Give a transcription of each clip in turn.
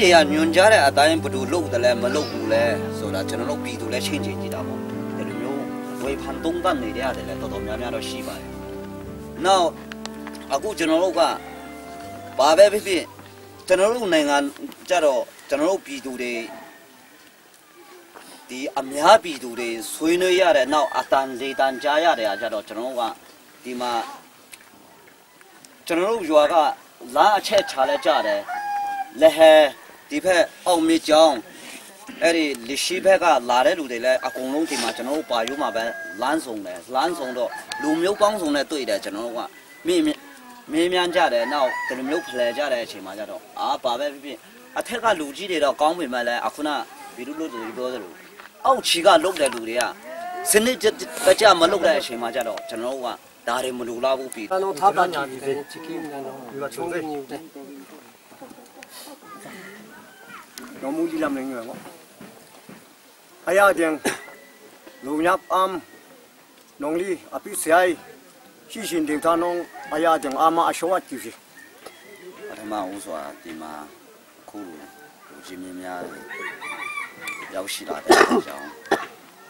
တွေကညွန်ကြားတဲ့အတိုင်းဘယ်လိုလုပ်တယ်လဲမလုပ်ဘူးလဲဆိုတာကျွန်တော်တို့ပြည်သူလည်းရှင်းချင်ကြည့်တာပေါ့ဒီလိုမျိုးဝေဖန်သုံးသပ်နေရတယ်လည်းတော်တော်များများတော့ရှိပါတယ်။ Now အခုကျွန်တော်တို့ကဘာပဲဖြစ်ဖြစ်ကျွန်တော်တို့နိုင်ငံကြတော့ကျွန်တော်တို့ပြည်သူတွေဒီအများပြည်သူတွေဆွေးနွေးရတဲ့နောက်အတန်လေးတန်ကြားရတဲ့အားကြတော့ကျွန်တော်တို့ကဒီမှာကျွန်တော်တို့ရွာကလာအချက်ချလဲကြတယ်လက်ဟဲ ဒီဘက်အောင်မြေကျောင်းအဲ့ဒီလရှိဘက်ကလာတဲ့လူတွေလည်းအကုန်လုံးဒီမှာကျွန်တော်တို့ပါရုံးမှာပဲလမ်းဆောင်တယ်လမ်းဆောင်တော့လူမျိုးပေါင်းစုံနဲ့တွေ့တယ်ကျွန်တော်တို့ကမိမိမင်းမြန်းကြတယ်နောက်ဒီလိုမျိုးဖလှယ်ကြတဲ့အချိန်မှာကြတော့အာပါပဲဖြစ်ဖြစ်အထက်ကလူကြီးတွေတော့ကောင်းပေမဲ့လည်းအခုနဗီဒူလို့ဆိုပြီးပြောသလိုအောက်ခြေကလုတ်တဲ့လူတွေကစနစ်တကျမလုတ်တဲ့အချိန်မှာကြတော့ကျွန်တော်တို့ကဒါတွေမလိုလားဘူးပြီ။ကျွန်တော်ထားပါညာဒီစင်ချီကင်းနန်းတော့ဒီကချုံးနေတယ် ပထမဦးစွာဒီမှာအခုလူကြီးမင်းများရောက်ရှိလာတဲ့အကြောင်း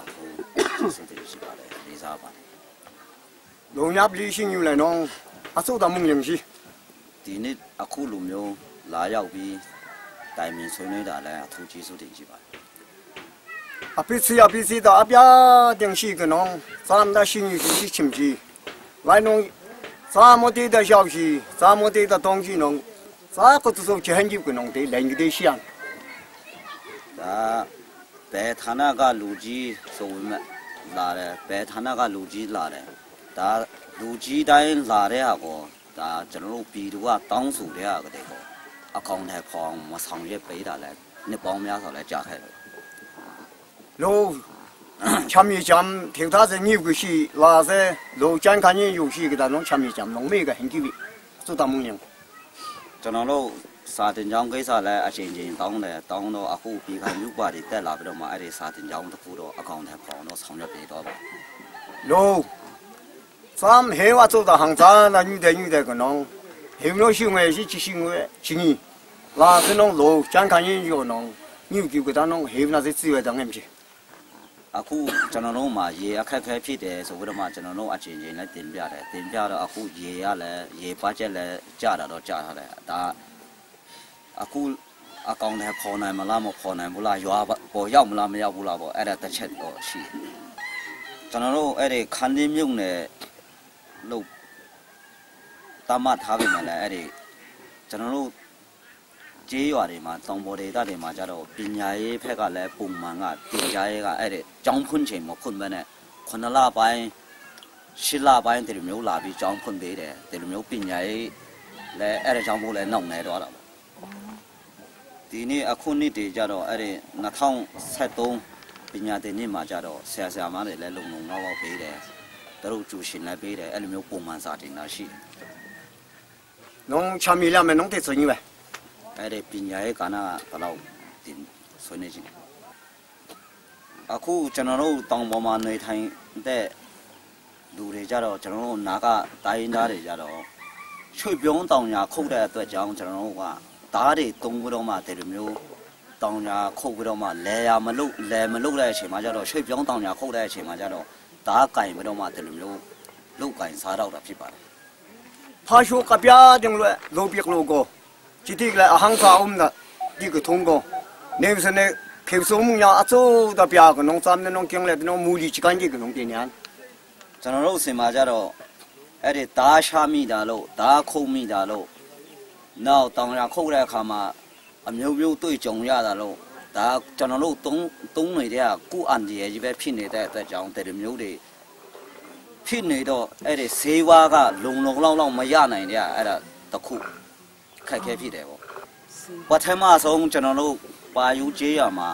အခုစစ်စစ်ရှိပါတယ်လေးစားပါတယ်လူညပ်လီရှင်ယူလဲနောအဆုတ်တမှုငင်ရှိဒီနေ့အခုလူမျိုးလာရောက်ပြီးတိုင်ပင်ဆွေးနွေးတာလည်းအထူးကျေးဇူးတင်ရှိပါတယ်အပိစီ 待命村里的来投技术点去吧。啊，彼此要彼此的，啊，不要东西个弄，咱们的心里就是清楚，来弄咱们的的消息，咱们的的东西弄，咱个都是去很久个弄的，人的想。啊，白他那个路基是我们拿的，白他那个路基拿的，但路基单拿的那个，但正路比的话，当数的那个的。 အကောင့်ထဲဖောင်မဆောင်ရွက်ပေးတာလဲနှစ်ပေါင်းများစွာလဲကြာခဲ့တယ်လိုချမ်းမြေချမ်းထေသားစညိကိုရှိလာစေလိုချမ်းခန်းရင်ယူရှိကတာနောချမ်းမြေချမ်းလုံးမေကဟင်ကြီးပြီသုတမှုငင်ကျွန်တော်တို့စာတင်ကြောင်းကိစ္စလည်းအချိန်ချင်းတောင်းတယ်တောင်းတော့အခုပြည်ခိုင်မှုပါတီတက်လာပြီးတော့မှအဲ့ဒီစာတင်ကြောင်းတစ်ခုတော့အကောင့်ထဲဖောင်တော့ဆောင်ရွက်ပေးတော့ပါလိုသမ်ဟေဝသုတဟန်သာနာညူတဲ့ညူတဲ့ ကနောဟေမလို့ရှိငယ်ရှိချရှိငယ်ချင်းကြီးလာစနောလိုချမ်းခန်းရင်ယူနောညူကြီးကတာနောဟေမနာစစ်စီဝဲတငယ်မြအခုကျွန်တော်တို့မှာရေအခက်အခဲဖြစ်တယ်ဆိုပြီးတော့မှကျွန်တော်တို့အချိန်ချင်းလည်းတင်ပြတယ်တင်ပြတော့အခုရေရလည်းရေပါချက်လည်းကြတာတော့ကြထားတယ်ဒါအခုအကောင့်ထဲခေါ်နိုင်မလားမခေါ်နိုင်ဘူးလားရွာပေါ်ရောက်မလားမရောက်ဘူးလားပေါ့အဲ့ဒါတစ်ချက်တော့ရှိတယ်ကျွန်တော်တို့အဲ့ဒီခန်းလေးမြုပ်နယ်လို့ တမတ်ထားပြီမလားအဲ့ဒီကျွန်တော်တို့ကျေးရွာတွေမှာတောင်ပေါ်ဒေသတွေမှာကြတော့ပညာရေးဘက်ကလည်းပုံမှန်ကပညာရေးကအဲ့ဒီကျောင်းဖွင့်ချိန်မဖွင့်ဘဲနဲ့ခုနလပိုင်းရှစ်လပိုင်းဒီလိုမျိုးလာပြီးကျောင်းဖွင့်ပေးတယ်ဒီလိုမျိုးပညာရေးလည်းအဲ့ဒါကြောင့်မို့လဲနောက်နေတော့တာပေါ့ဒီနေ့အခုနှစ်တွေကြတော့အဲ့ဒီ2023ပညာသင်နှစ်မှာကြတော့ဆရာဆရာမတွေလည်းလုံလုံလောက်လောက်ပေးတယ်သူတို့ကျူရှင်လည်းပေးတယ်အဲ့လိုမျိုးပုံမှန်စာတင်တာရှိတယ် နောချမ်းမြေလာမယ်နောတဲ့စညိဝဲအဲ့ဒီပညာရေးကဏ္ဍကဘယ်လောက်တင်ဆွေးနွေးကြည့်အခုကျွန်တော်တို့တောင်ပေါ်မှာနေထိုင်တဲ့လူတွေကြတော့ကျွန်တော်တို့နာကတိုင်းရင်းသားတွေကြတော့ချွေပြုံးတောင်ညာခုတ်တဲ့အတွက်ကြောင့်ကျွန်တော်တို့ကဓာတ်တွေတုံးပြီးတော့မှဒီလိုမျိုးတောင်ညာခုတ်ပြီးတော့မှလဲရမလုတ်လဲမလုတ်တဲ့အချိန်မှာကြတော့ချွေပြုံးတောင်ညာခုတ်တဲ့အချိန်မှာကြတော့ဓာတ်ကင်ပြီးတော့မှဒီလိုမျိုးလုတ်ကင်စားတော့တာဖြစ်ပါတယ် ဖာရှိုကပြတင်လွဲလိုပြကလိုကိုจิติกละအဟန်စာအုံးနာဒီကထုံကိုနေစနေခေစုံညာအစိုးတပြကနောစမ်းနောကင်းလေနောမူလီချကန်ကြီးကနောတင်ညာ ကျွန်တော်တို့အစင်မှာကြတော့အဲ့ဒီဓာရှာမိတာလို့ဓာခုံမိတာလို့နောက်တောင်ရခုတ်တဲ့အခါမှာအမျိုးမျိုးတွေ့ကြုံရတာလို့ဒါကျွန်တော်တို့သုံးသုံးနေတဲ့ကကုအန်ဒီရဲ့ကြီးပဲဖြစ်နေတဲ့အတွက်ကြောင့်တဲ့မျိုးတွေ ဖြစ်နေတော့အဲ့ဒီဈေးဝါးကလုံလုံလောက်လောက်မရနိုင်တဲ့အဲ့ဒါတစ်ခုခက်ခဲဖြစ်တယ်ပေါ့ပထမဆုံးကျွန်တော်တို့ပါယူကျေးရမှာ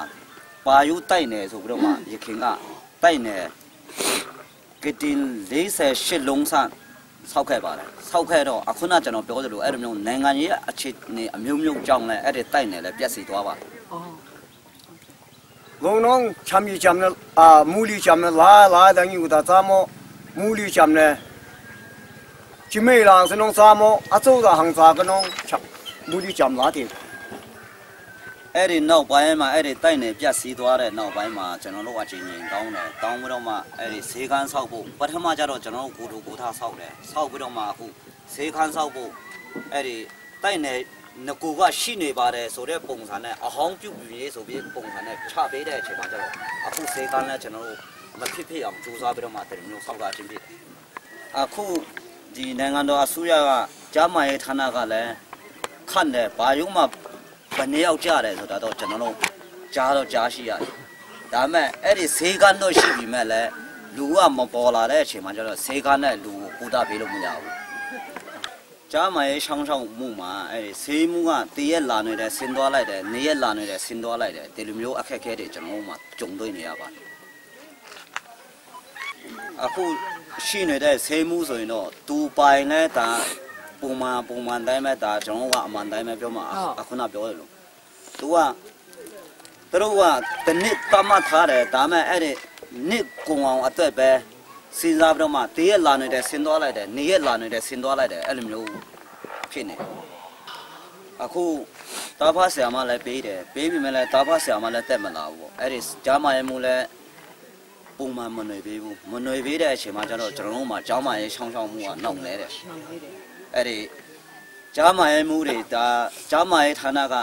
ပါယူတိုက်နေဆိုပြီးတော့မှရခင်ကတိုက်နေကတင်48လုံးစဆောက်ခဲ့ပါတယ်ဆောက်ခဲ့တော့အခုနကျွန်တော်ပြောသလိုအဲ့လိုမျိုးနိုင်ငံရေးအခြေအနေအမျိုးမျိုးကြောင့်လည်းအဲ့ဒီတိုက်နယ်လည်းပြက်စီသွားပါတယ်လုံနောချမ်းမြေချမ်းနအာမူလီချမ်းနလာလာတန်ယူတာသာမော မူလီချမ်းနချိမေလာစနောသာမောအစိုးရဟန်စာကနောချက်မူလီချမ်းလာတဲ့အဲ့ဒီနောက်ပိုင်းမှာအဲ့ဒီတိုက်နေပြက်စီးသွားတဲ့နောက်ပိုင်းမှာကျွန်တော်တို့အချင်းချင်းတောင်းတယ်တောင်းပြီးတော့မှအဲ့ဒီဈေးကန်းဆောက်ဖို့ပထမကျတော့ကျွန်တော်တို့ကိုတူကိုထားဆောက်တယ်ဆောက်ပြီးတော့မှအခုဈေးကန်းဆောက်ဖို့အဲ့ဒီတိုက်နေငကူကရှိနေပါတယ်ဆိုတဲ့ပုံစံနဲ့အဟောင်းပြုတ်ပြီးဆိုပြီးပုံစံနဲ့ချပေးတဲ့အချိန်မှာကျတော့အခုဈေးကန်းလည်းကျွန်တော်တို့ မဖြစ်ဖြစ်အောင်ကြိုးစားပြီးတော့မှတည်းမျိုးဆောက်တာချင်းဖြစ်တယ်အခုဒီနိုင်ငံတော်အစိုးရကကြားမရေးဌာနကလည်းခန့်တယ်ဘာယုံမှဘယ်နှစ်ယောက်ကြတယ်ဆိုတာတော့ကျွန်တော်တို့ကြားတော့ကြားရှိရတယ်။ဒါပေမဲ့အဲ့ဒီဈေးကတော့ရှိပြီမဲ့လည်းလူကမပေါ်လာတဲ့အချိန်မှာကျတော့ဈေးကနဲ့လူကိုပူတာပေးလို့မရဘူး။ကြားမရဲ့ချောင်းချောင်းမှုမှာအဲ့ဒီဈေးမှုကတရက်လာနေတယ်ဆင်းသွားလိုက်တယ်နေရက်လာနေတယ်ဆင်းသွားလိုက်တယ်ဒီလိုမျိုးအခက်အခဲတွေကျွန်တော်တို့မှကြုံတွေ့နေရပါတယ်။ အခုရှိနေတဲ့ဈေးမှုဆိုရင်တော့တူပိုင်နဲ့ဒါပုံမှန်ပုံမှန်တိုင်းမဲ့ဒါကျွန်တော်ကအမှန်တိုင်းပဲပြောမှာအခုနပြောတယ်လို့သူကသူတို့ကတနစ်တမတ်ထားတယ်ဒါမဲ့အဲ့ဒီနစ်ကုံအောင်အတွက်ပဲစဉ်းစားပြီးတော့မှတရက်လာနေတယ်ဆင်းသွားလိုက်တယ်နေရက်လာနေတယ်ဆင်းသွားလိုက်တယ်အဲ့လိုမျိုးဖြစ်နေအခုတာဖာဆရာမလည်းပေးတယ်ပေးပြီမဲ့လည်းတာဖာဆရာမလည်းတက်မလာဘူးပေါ့အဲ့ဒီကြားမရဲမှုလည်း ပုံမှန်မနှွေပေးဘူးမနှွေပေးတဲ့အချိန်မှာကျတော့ကျွန်တော်တို့မှကျောင်းမရဲ့ရှောင်းရှောင်းမှုကနှောင့်နေတယ်အဲ့ဒီကျောင်းမရဲ့မှုတွေဒါကျောင်းမရဲ့ဌာနက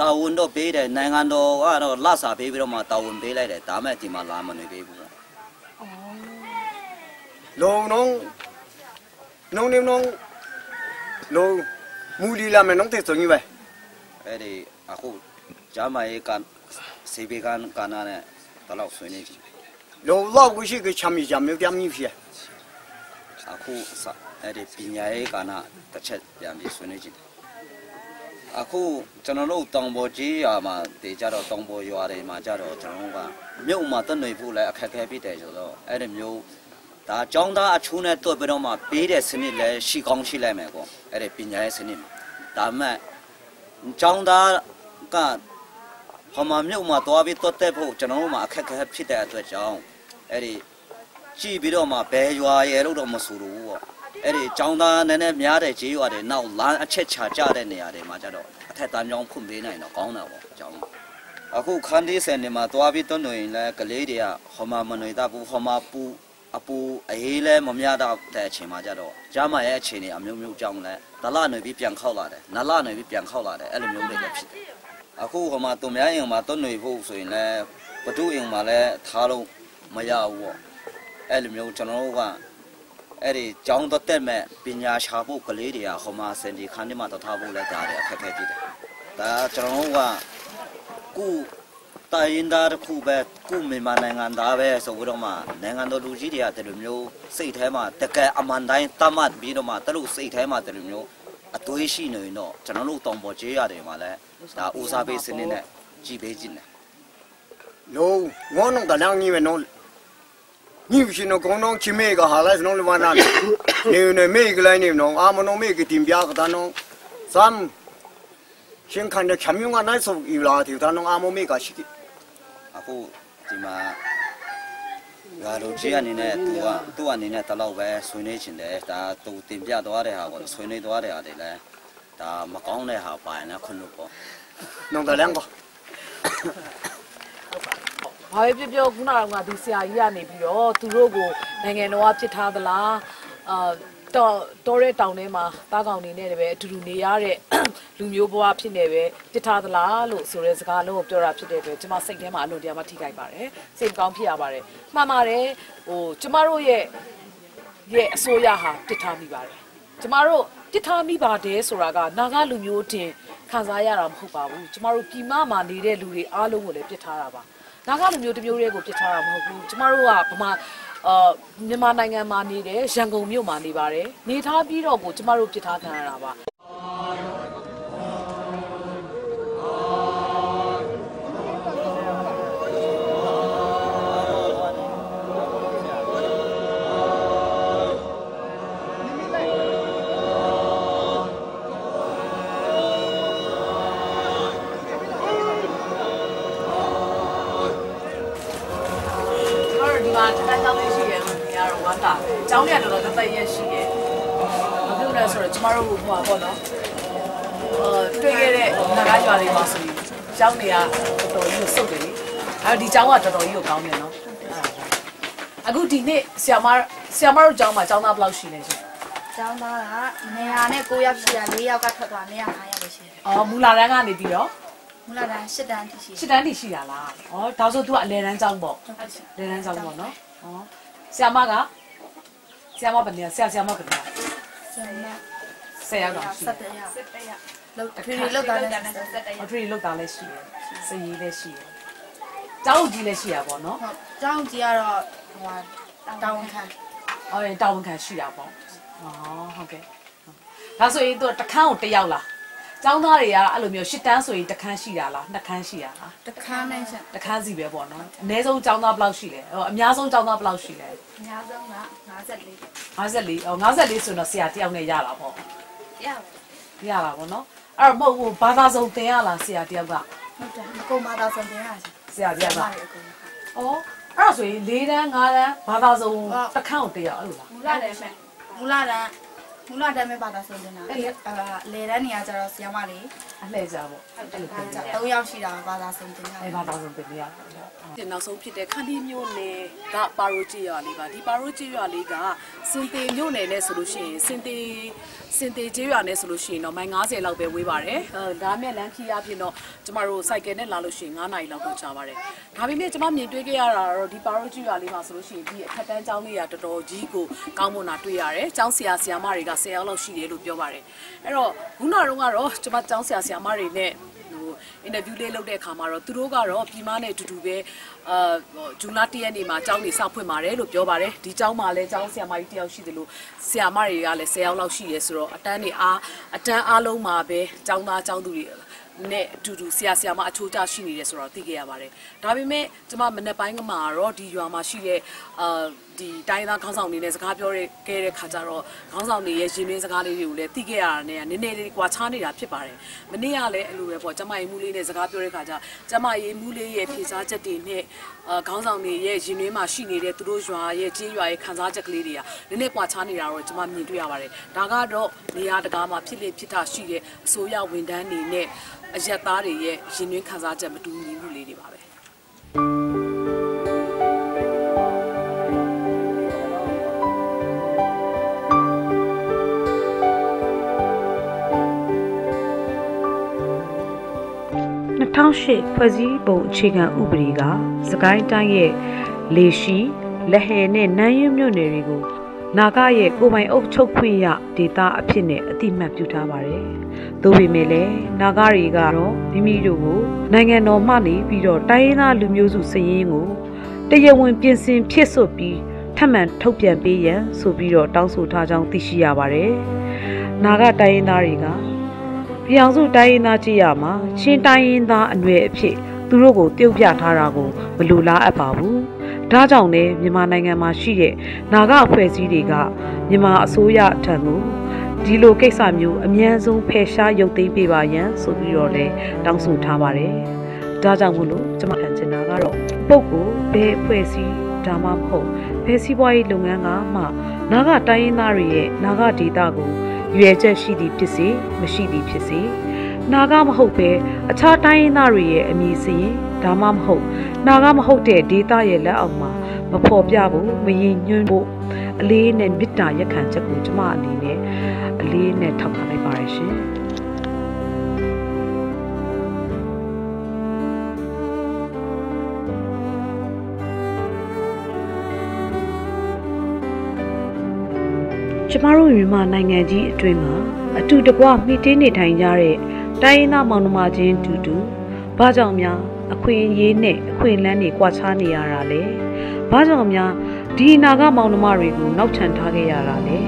တာဝန်တော့ပေးတယ်နိုင်ငံတော်ကတော့လစာပေးပြီးတော့မှတာဝန်ပေးလိုက်တယ်ဒါမဲ့ဒီမှာလာမနှွေပေးဘူးလုံနှုံးနှုံးနေနှုံးလုံမူလီလာမယ်နှုံးတဲ့စုံကြီးပဲအဲ့ဒီအခုဂျာမာရေးကစေဘေကန်ကနာနဲ့တော့ဆွေးနေကြည့် လောလောက်ကိုရှိကချမ်းမြေချမ်းမြေတမ်းမြေဖြစ်အခုအဲ့ဒီပညာရေးကဏ္ဍတစ်ချက်ပြန်ပြီးဆွေးနွေးကြည့်အခုကျွန်တော်တို့တောင်ပေါ်ကြီးရွာမှာတေကြတော့တောင်ပေါ်ရွာတွေမှာကြတော့ကျွန်တော်ကမြို့မှာတက်နေဖို့လည်းအခက်အခဲဖြစ်တယ်ဆိုတော့အဲ့ဒီမျိုးဒါကျောင်းသားအချိုးနဲ့တွေ့ပြီးတော့မှပေးတဲ့စနစ်လည်းရှိကောင်းရှိလိုက်မယ်ကောအဲ့ဒီပညာရေးစနစ်မှာဒါမှကျောင်းသားကဟောမှာမြို့မှာသွားပြီးတွေ့တဲ့ဖို့ကျွန်တော်တို့မှာအခက်အခဲဖြစ်တဲ့အတွက်ကြောင့် အဲ့ဒီကြည့်ပြီးတော့မှဘယ်ရွာရဲလို့တော့မဆိုလို့ပေါ့အဲ့ဒီចောင်းသားနည်းနည်းများတဲ့ခြေရွာတွေနောက်လမ်းအချက်ချာကြတဲ့နေရာတွေမှာကြတော့အထက်တန်းကြောင်းဖွင့်ပေးနိုင်တော့ကောင်းတာပေါ့အကြောင်းအခုခန်းဒီဆန်နေမှာသွားပြီးတွန်းနေရင်လည်းကလေးတွေကဟောမမနေတတ်ဘူးဟောမပူအပူအေးလည်းမမြတော့တဲ့အချိန်မှာကြတော့ဂျာမရဲ့အချိန်တွေအမျိုးမျိုးကြောင်းလဲဒလနေပြီးပြန်ခောက်လာတယ်နလနေပြီးပြန်ခောက်လာတယ်အဲ့လိုမျိုးတွေလည်းဖြစ်တယ်အခုဟောမသူများအိမ်မှာတွန်းနေဖို့ဆိုရင်လည်းဘဒုအိမ်မှာလည်းထားလို့ မရဘူးပေါ့အဲ့လိုမျိုးကျွန်တော်တို့ကအဲ့ဒီကျောင်းတော့တက်မဲ့ပညာရှာဖို့ကလေးတွေကဟိုမှာစင်ဒီခန်းထဲမှာတထားဖို့လဲတာတယ်အခက်ခဲဖြစ်တယ်ဒါကျွန်တော်တို့ကကုတိုင်းရင်းသားတစ်ခုပဲကုမြန်မာနိုင်ငံသားပဲဆိုပြီးတော့မှနိုင်ငံတော်လူကြီးတွေကတလူမျိုးစိတ်ထဲမှာတကယ်အမှန်တိုင်းတတ်မှတ်ပြီးတော့မှတလူစိတ်ထဲမှာတလူမျိုးအသွေးရှိနေရင်တော့ကျွန်တော်တို့တောင်ပေါ်ကျေးရတယ်မှာလဲဒါဦးစားပေးစနစ်နဲ့ကြည်ပေးခြင်းနဲ့လုံးငုံတော့တလောင်းကြီးပဲနော် nyivshino kondong chimega halas non lwana ne ne meg line no amano meg tim bya ka no sam shin kan de chamyung an so ila ti ta no amo meg ka shiki aku di ma ငါတို့ကြီးအနေနဲ့သူကသူ့အနေနဲ့တလောက်ပဲဆွေးနွေးချင်တယ်ဒါသူတင်ပြသွားတဲ့ဟာပေါ့ဆွေးနွေးသွားတဲ့ဟာတွေလည်းဒါမကောင်းတဲ့ဟာပါရင်လည်းခွန်းလို့ပေါ့။နောက်တလန်ကော။ ဘာပဲပြောပြောခုနကဒီဆရာကြီးကနေပြီးတော့သူတို့ကိုနိုင်ငံတော်ကပြစ်ထားသလားအာတော့တော်တဲ့တောင်ထဲမှာတားကောင်နေနဲ့တည်းပဲအတူတူနေရတဲ့လူမျိုးဘဝဖြစ်နေပဲပြစ်ထားသလားလို့ဆိုတဲ့စကားလုံးကိုပြောတာဖြစ်တဲ့အတွက်ကျွန်မစိတ်ထဲမှာအလွန်တရာမှထိခိုက်ပါတယ်စိတ်မကောင်းဖြစ်ရပါတယ်မှန်ပါတယ်ဟိုကျမတို့ရဲ့ရဲ့အစိုးရဟာပြစ်ထားမိပါတယ်ကျမတို့ပြစ်ထားမိပါတယ်ဆိုတာကနာဂလူမျိုးတင်ခံစားရတာမဟုတ်ပါဘူးကျမတို့ပြည်မမှာနေတဲ့လူတွေအားလုံးကိုလည်းပြစ်ထားတာပါ နာဂလူမျိုးတစ်မျိုးတည်းကိုပြစ်ထားတာမဟုတ်ဘူးကျမတို့ကဗမာအာမြန်မာနိုင်ငံမှာနေတယ်ရန်ကုန်မြို့မှာနေပါတယ်နေထားပြီးတော့ကိုကျမတို့ပြစ်ထားခံရတာပါ မတို့ဟိုပါပေါ့နော်အာတွေ့ခဲ့တဲ့နဂါးရွာလေးမှာဆိုရင်ကျောင်းတွေကတော်တော်ကြီးကိုစုပ်တယ်လေအဲဒီကျောင်းကတော်တော်ကြီးကိုကောင်းတယ်နော်အခုဒီနေ့ဆီယမဆီယမတို့ကျောင်းမှာကျောင်းသားဘယ်လောက်ရှိလဲရှင်ကျောင်းသားကနေရာနဲ့9ယောက်ရှိတာ4ယောက်ကထွက်သွားနေရာ5ယောက်ပဲရှိတယ်အော်မူလာတန်းကနေပြီးတော့မူလာတန်း10တန်းတိရှိတယ်ရှစ်တန်းတိရှိတာလားဩဒါဆို तू ကအလဲတန်းကျောင်းပေါ့ဟုတ်ကဲ့ရှင်လဲတန်းကျောင်းပေါ့နော်ဩဆီယမကဆီယမဘယ်နေဆရာဆီယမဘယ်နေဆရာမ ဆရာတော့ရှိ7ယောက်7ယောက်လောက်ထွေထွေလောက်တာလည်း7ယောက်အထရီလောက်တာလည်းရှိတယ်စည်ရည်လည်းရှိတယ်ကျောင်းကြီးလည်းရှိတာပေါ့နော်ဟုတ်ကျောင်းကြီးကတော့ဟိုတောင်းခံအော်ရင်တာဝန်ခံရှိတာပေါ့ဟောဟုတ်ကဲ့ဒါဆိုရင် तू တခန်းကိုတစ်ယောက်လားကျောင်းသားတွေကအဲ့လိုမျိုးရှစ်တန်းဆိုရင်တစ်ခန်းရှိတာလားနှစ်ခန်းရှိတာလားတခန်းနဲ့ရှင်တစ်ခန်းစီပဲပေါ့နော်အနည်းဆုံးကျောင်းသားဘယ်လောက်ရှိလဲဟိုအများဆုံးကျောင်းသားဘယ်လောက်ရှိလဲအများဆုံးက54 54အော်54ဆိုတော့ဆရာတယောက်နဲ့ရတာပေါ့ ရပါရတာပေါ့နော်အဲ့တော့မဟုတ်ဘူးဘာသာစုံသင်ရလားဆရာတယောက်ကဟုတ်တယ်အကုန်မသာဆုံးတင်ရရှင်ဆရာတယောက်ကပါအကုန်ဩအဲ့တော့ဆိုရင်၄တန်း၅တန်းဘာသာစုံတစ်ခန်းကိုတစ်ယောက်အဲ့လိုလားမူလာတယ်ရှင်မူလာတန်း မူလာတန်းပဲဘာသာဆုံးတင်တာအဲလေတန်းနေရာကျတော့ဆရာမလေးအလှည့်ကြပေါ့အဲ့လိုအဲဖြစ်ကျနေ3ယောက်ရှိတာဘာသာဆုံးတင်တာအဲ့ဘာသာစုံတင်ရဒီနောက်ဆုံးဖြစ်တဲ့ခန္တီမျိုးနယ်ကပါရိုချီရွာလေးပါဒီပါရိုချီရွာလေးကစင်တေမျိုးနယ်နဲ့ဆိုလို့ရှိရင်စင်တေစင်တေကျေးရွာနဲ့ဆိုလို့ရှိရင်တော့မိုင်90လောက်ပဲဝေးပါတယ်အဲဒါမဲ့လမ်းခီးအဖြစ်တော့ကျမတို့စိုက်ကယ်နဲ့လာလို့ရှိရင်9နာရီလောက်တော့ကြာပါတယ်ဒါပေမဲ့ကျမမြင်တွေ့ခဲ့ရတာတော့ဒီပါရိုချီရွာလေးမှာဆိုလို့ရှိရင်ဒီအခက်တန်းကျောင်းလေးကတော်တော်ကြီးကိုကောင်းမွန်တာတွေ့ရတယ်ကျောင်းဆရာဆရာမတွေက10ယောက်လောက်ရှိတယ်လို့ပြောပါတယ်အဲ့တော့ခုနကတော့ကတော့ကျမကျောင်းဆရာဆရာမတွေနဲ့ဟိုအင်တာဗျူးလေးလုပ်တဲ့အခါမှာတော့သူတို့ကတော့ပြည်မနဲ့အတူတူပဲအာဂျူလာတရက်နေ့မှာကျောင်းနေစဖွင့်ပါတယ်လို့ပြောပါတယ်ဒီကျောင်းမှာလည်းကျောင်းဆရာမကြီးတယောက်ရှိတယ်လို့ဆရာမတွေကလည်း10ယောက်လောက်ရှိရဲဆိုတော့အတန်းနေအားအတန်းအားလုံးမှာပဲကျောင်းသားကျောင်းသူတွေနဲ့အတူတူဆရာဆရာမအချိုးကျရှိနေတယ်ဆိုတော့သိခဲ့ရပါတယ်ဒါပေမဲ့ကျမမနေ့ပိုင်းကမှာတော့ဒီရွာမှာရှိတဲ့အာဒီတိုင်းသားခေါင်းဆောင်တွေနဲ့စကားပြောရခဲ့တဲ့ခါကျတော့ခေါင်းဆောင်တွေရဲ့ရင်တွင်းစကားလေးတွေကိုလည်းသိခဲ့ရတာနဲ့နည်းနည်းလေးကွာခြားနေတာဖြစ်ပါတယ်မနေ့ကလည်းအဲ့လိုပဲပေါ့ကျမရေးမှုလေးနဲ့စကားပြောတဲ့ခါကျကျမရေးမှုလေးရဲ့ဖြေစားချက်တွေနဲ့အာခေါင်းဆောင်တွေရဲ့ရင်တွင်းမှာရှိနေတဲ့သူတို့ရွာရဲ့ကြေးရွာရဲ့ခံစားချက်ကလေးတွေကနည်းနည်းကွာခြားနေတာတော့ကျမမြင်တွေ့ရပါတယ်ဒါကတော့နေရာတကာမှာဖြစ်လေဖြစ်တာရှိတဲ့အစိုးရဝန်ထမ်းတွေနဲ့အရက်သားတွေရဲ့ရင်တွင်းခံစားချက်မတူညီမှုလေးတွေပါပဲ 2008ဖွဲ့စည်းပုံအခြေခံဥပဒေကစကိုင်းတိုင်းရဲ့လေရှိလက်ဟဲနဲ့နန်းရွမြို့နယ်တွေကိုနာဂရဲ့ကိုယ်ပိုင်အုပ်ချုပ်ခွင့်ရဒေသအဖြစ်နဲ့အတိမတ်ပြုထားပါတယ်။သို့ပေမဲ့လည်းနာဂတွေကတော့မိမိတို့ကိုနိုင်ငံတော်မှနေပြီးတော့တိုင်းရင်းသားလူမျိုးစုစည်ရင်းကိုတရားဝင်ပြင်ဆင်ဖြစ်စွပြီးထပ်မံထုတ်ပြန်ပေးရန်ဆိုပြီးတော့တောင်းဆိုထားကြောင်းသိရှိရပါတယ်။နာဂတိုင်းရင်းသားတွေက ပြည်အောင်စုတိုင်းရင်းသားကြီးရမှာချင်းတိုင်းရင်းသားအနွယ်အဖြစ်သူတို့ကိုပြုတ်ပြထားတာကိုမလိုလားအပ်ပါဘူး။ဒါကြောင့်လည်းမြန်မာနိုင်ငံမှာရှိတဲ့နာဂအဖွဲ့အစည်းတွေကမြန်မာအစိုးရထံကိုဒီလိုကိစ္စမျိုးအမြန်ဆုံးဖယ်ရှားရုပ်သိမ်းပေးပါရန်ဆိုပြီးတော့လည်းတောင်းဆိုထားပါတယ်။ဒါကြောင့်မို့လို့ကျွန်မခံချင်တာကတော့ပုပ်ကိုဘယ်အဖွဲ့အစည်းဒါမှမဟုတ်ဘယ်စီးပွားရေးလုပ်ငန်းကမှနာဂတိုင်းရင်းသားတွေရဲ့နာဂဒေတာကို ရွယ်ချက်ရှိသည်ဖြစ်စေမရှိသည်ဖြစ်စေနာဂမဟုတ်ပဲအခြားတိုင်းရင်းသားတွေရဲ့အမည်စရင်ဒါမှမဟုတ်နာဂမဟုတ်တဲ့ဒေတာရဲ့လက်အောက်မှာမဖော်ပြဘူးမရင်ညွှန်းဖို့အလေးနဲ့မေတ္တာရက်ခံချက်ကိုကျမအနေနဲ့အလေးနဲ့ထောက်ခံလိုက်ပါရရှင် ကျမတို့မြန်မာနိုင်ငံကြီးအတွင်းမှာအတူတကွမိတင်းနေထိုင်ကြတဲ့တိုင်းရင်းသားမောင်နှမချင်းတူတူဘာကြောင့်များအခွင့်အရေးနဲ့အခွင့်အလမ်းတွေကွာခြားနေရတာလဲဘာကြောင့်များဒီနာဂမောင်နှမတွေကိုနောက်ထန်ထားခဲ့ရတာလဲ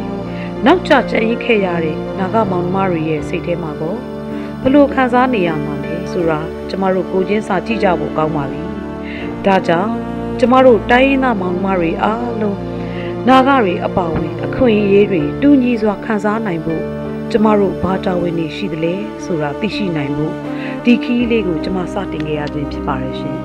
နောက်ကျကျန်ရစ်ခဲ့ရတဲ့နာဂမောင်နှမတွေရဲ့စိတ်ထဲမှာကောဘလို့ခံစားနေရမှာလဲဆိုတာကျမတို့ကိုချင်းစာကြည့်ကြဖို့ကောင်းပါပြီဒါကြောင့်ကျမတို့တိုင်းရင်းသားမောင်နှမတွေအားလုံး နာဂတွေအပါဝင် အခွင့်အရေးတွေတူညီစွာခံစားနိုင်ဖို့ကျမတို့ဘာတာဝန်တွေရှိသလဲဆိုတာသိရှိနိုင်ဖို့ဒီခီးလေးကိုကျမစတင်ခဲ့ရခြင်းဖြစ်ပါတယ်ရှင်